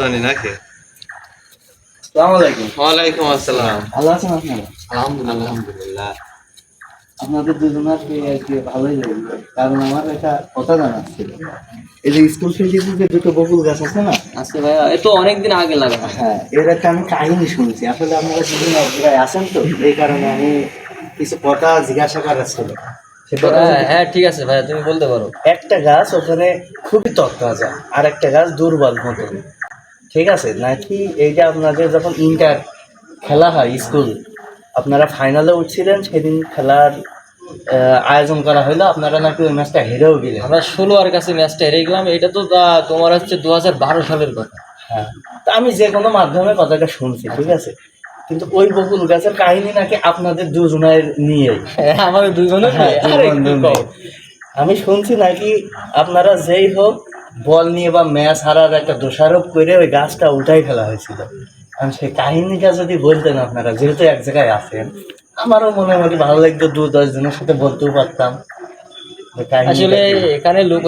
জানি নাকি? ওয়ালাইকুম আসসালাম। ভালো আছেন আপনারা? আলহামদুলিল্লাহ আলহামদুলিল্লাহ। আপনাদের দুজনের আর কি ভালোই লাগবে কারণ আমার একটা কথা জানা ছিল। এই যে স্কুল ফিল্ডে যে দুটো বকুল গাছ আছে না? আজকে ভাইয়া এ তো অনেকদিন আগে লাগানো। হ্যাঁ এর একটা আমি কাহিনী শুনছি। আসলে আপনারা দুজন আছেন তো? এই কারণে আমি কিছু কথা জিজ্ঞাসা করার ছিল। হ্যাঁ হ্যাঁ ঠিক আছে ভাইয়া তুমি বলতে পারো। একটা গাছ ওখানে খুবই তত্তাজা আর একটা গাছ দুর্বল মতো ঠিক আছে? নাকি এইটা আপনাদের যখন ইন্টার খেলা হয় স্কুল আপনারা ফাইনালে উঠছিলেন সেদিন খেলার আয়োজন করা হলো আপনারা নাকি ওই ম্যাচটা হেরেও গেলেন? আমরা ষোলো আর কাছে ম্যাচটা হেরে গেলাম। এটা তো তোমার হচ্ছে দু হাজার বারো সালের কথা। হ্যাঁ। তা আমি যে কোনো মাধ্যমে কথাটা শুনছি ঠিক আছে? কিন্তু ওই বকুল গাছের কাহিনী নাকি আপনাদের দুজনের নিয়ে হ্যাঁ, আমাদের দুজনের হ্যাঁ? আমি শুনছি নাকি আপনারা যেই হোক বল নিয়ে বা ম্যাচ হারার একটা দোষারোপ করে ওই গাছটা উঠাই ফেলা হয়েছিল। আমি সেই কাহিনীটা যদি বলতেন আপনারা যেহেতু এক জায়গায় আছেন আমারও মনে মোটামুটি ভালো লাগতো দু দশ জনের সাথে বলতেও পারতাম। আসলে এখানে লোক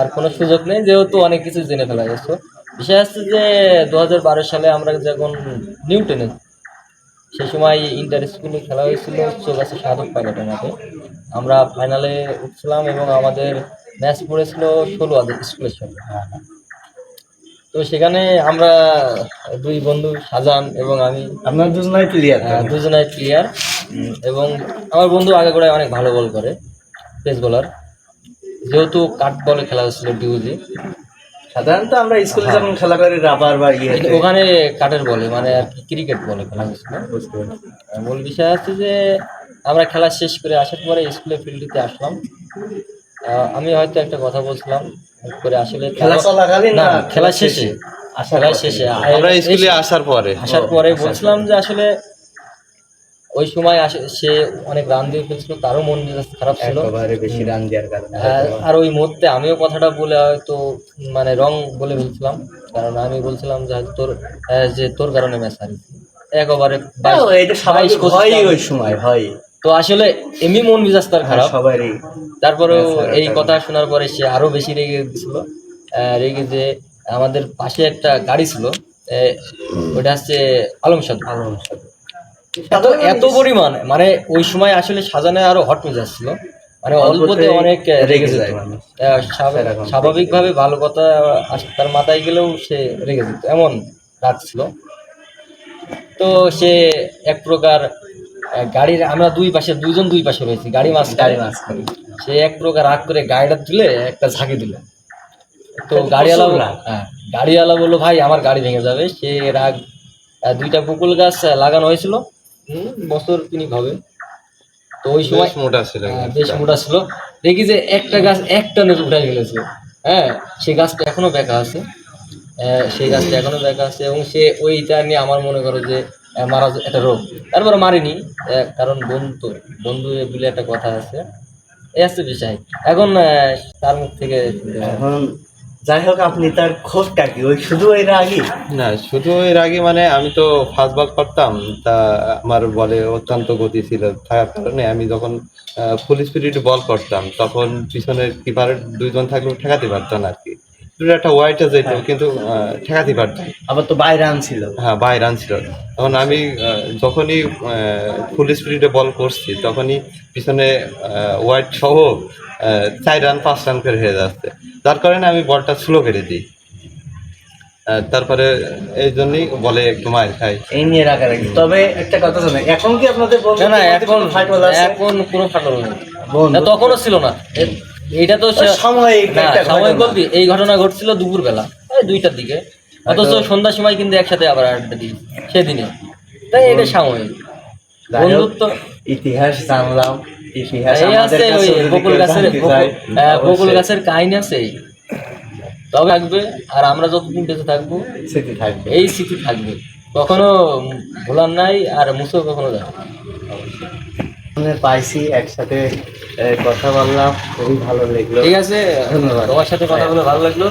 আর কোনো সুযোগ নেই যেহেতু অনেক কিছু জেনে ফেলা গেছে। বিষয় হচ্ছে যে দু হাজার বারো সালে আমরা যখন নিউটনে সেই সময় ইন্টার স্কুলে খেলা হয়েছিল চৌগাছা সাধক পাইলটের মাঠে আমরা ফাইনালে উঠছিলাম এবং আমাদের ম্যাচ পড়েছিল ষোলো হাজার স্কুলের সঙ্গে। তো সেখানে আমরা দুই বন্ধু সাজান এবং আমি আপনার দুজনের প্লেয়ার আহ, দুজনাই প্লেয়ার এবং আমার বন্ধু আগে করে অনেক ভালো বল করে পেস বলার যেহেতু কাট বলে খেলা হচ্ছিল ডিউজি সাধারণত আমরা স্কুলে যখন খেলা করি রাবার বা ইয়ে ওখানে কাটের বলে মানে আর কি ক্রিকেট বলে খেলা হচ্ছিল। মূল বিষয় হচ্ছে যে আমরা খেলা শেষ করে আসার পরে স্কুলে ফিল্ডটিতে আসলাম। আমি হয়তো একটা কথা বলছিলাম করে আসলে খেলা চলাকালীন না। না খেলা শেষে। আসার খেলা শেষে। আমরা স্কুলে আসার পরে। আসার পরে বলছিলাম যে আসলে ওই সময় আসে সে অনেক রান দিয়ে ফেলছিল তারও মন মেজাজ খারাপ ছিল। বেশি রান দেওয়ার কারণে। আর- আর ওই মুহূর্তে আমিও কথাটা বলে হয়তো মানে রং বলে ফেলছিলাম। কারণ আমি বলছিলাম যে হয়তো তোর যে তোর কারণে ম্যাচ হারিয়েছি। একেবারে বাইশ- হ্যাঁ, এটা স্বাভাবিক হয় ওই সময় হয় তো আসলে এমনি মন মেজাজ তার খারাপ। সবারই। তারপরেও এই কথা শোনার পরে সে আরও বেশি রেগে গেছিল। রেগে যে আমাদের পাশে একটা গাড়ি ছিল ওটা হচ্ছে আলম সাহেব। এত এত পরিমাণ মানে ওই সময় আসলে সাজানো আরও হট মেজাজ ছিল। মানে অল্পতে অনেক রেগে যেত। স্বাভাবিকভাবে ভালো কথা তার মাথায় গেলেও সে রেগে যেত। এমন রাগ ছিল। তো সে এক প্রকার গাড়ির আমরা দুই পাশে দুইজন দুই পাশে রয়েছি গাড়ি মাছ গাড়ি মাঝখানে সে এক প্রকার রাগ করে গাড়িটা তুলে একটা ঝাঁকি দিল। তো গাড়িওয়ালা হ্যাঁ গাড়িওয়ালা বলল ভাই আমার গাড়ি ভেঙে যাবে। সে রাগ দুইটা বকুল গাছ লাগানো হয়েছিল। হুম, বছর তিনিক হবে। তো ওই সময় মোটা ছিল হ্যাঁ, বেশ মোটা ছিল। দেখি যে একটা গাছ এক টনের উঠে গেলেছে। হ্যাঁ সেই গাছটা এখনও বেঁকা আছে। সেই গাছটা এখনও বেঁকা আছে এবং সে ওইটা নিয়ে আমার মনে করো যে মারা একটা রোগ। তারপরে মারিনি কারণ বন্ধু বন্ধু বলে একটা কথা আছে। এই আছে বিষয়। এখন তার মুখ থেকে এখন যাই হোক আপনি তার খোঁজটা কি? ওই শুধু ওই রাগই না শুধু এর আগে মানে আমি তো ফাস্ট বল করতাম। তা আমার বলে অত্যন্ত গতি ছিল। থাকার কারণে আমি যখন ফুল স্পিরিট বল করতাম তখন পিছনের কিপারের দুইজন থাকলেও ঠেকাতে পারতাম আর কি। দুটো একটা ওয়াইটে যেত কিন্তু আহ, ঠেকাতে পারতাম আবার তো বাইরে আনছিল। হ্যাঁ বাই রান ছিল তখন আমি যখনই ফুল স্পিডে বল করছি তখনই পিছনে ওয়াইড সহ চার রান পাঁচ রান করে হয়ে যাচ্ছে। যার কারণে আমি বলটা স্লো করে দিই। তারপরে এই জন্যই বলে একটু মার খাই। এই নিয়ে রাগারাগি তবে একটা কথা জানেন এখন কি আপনাদের না এখন ফাটল এখন কোনো ফাটল না, তখনও ছিল না। এ- এইটা তো সাময়িক এই ঘটনা ঘটছিল দুপুর বেলা এই দুইটার দিকে। অথচ সন্ধ্যার সময় কিন্তু একসাথে আবার আড্ডা দিই সেদিনে তাই এটা সাময়িক। বন্ধুত্ব ইতিহাস জানলাম ইতিহাস আছে ওই বকুল গাছের বকুল- চায়, হ্যাঁ, গাছের কাহিনী আছে। এই। তবে থাকবে আর আমরা যতদিন বেঁচে থাকব স্মৃতি থাকবে। এই স্মৃতি থাকবে। কখনো ভোলার নাই আর মুছেও কখনো যাবে পাইছি একসাথে কথা বললাম খুবই ভালো লাগল ঠিক আছে ধন্যবাদ। তোমার সাথে কথা বলে ভালো লাগল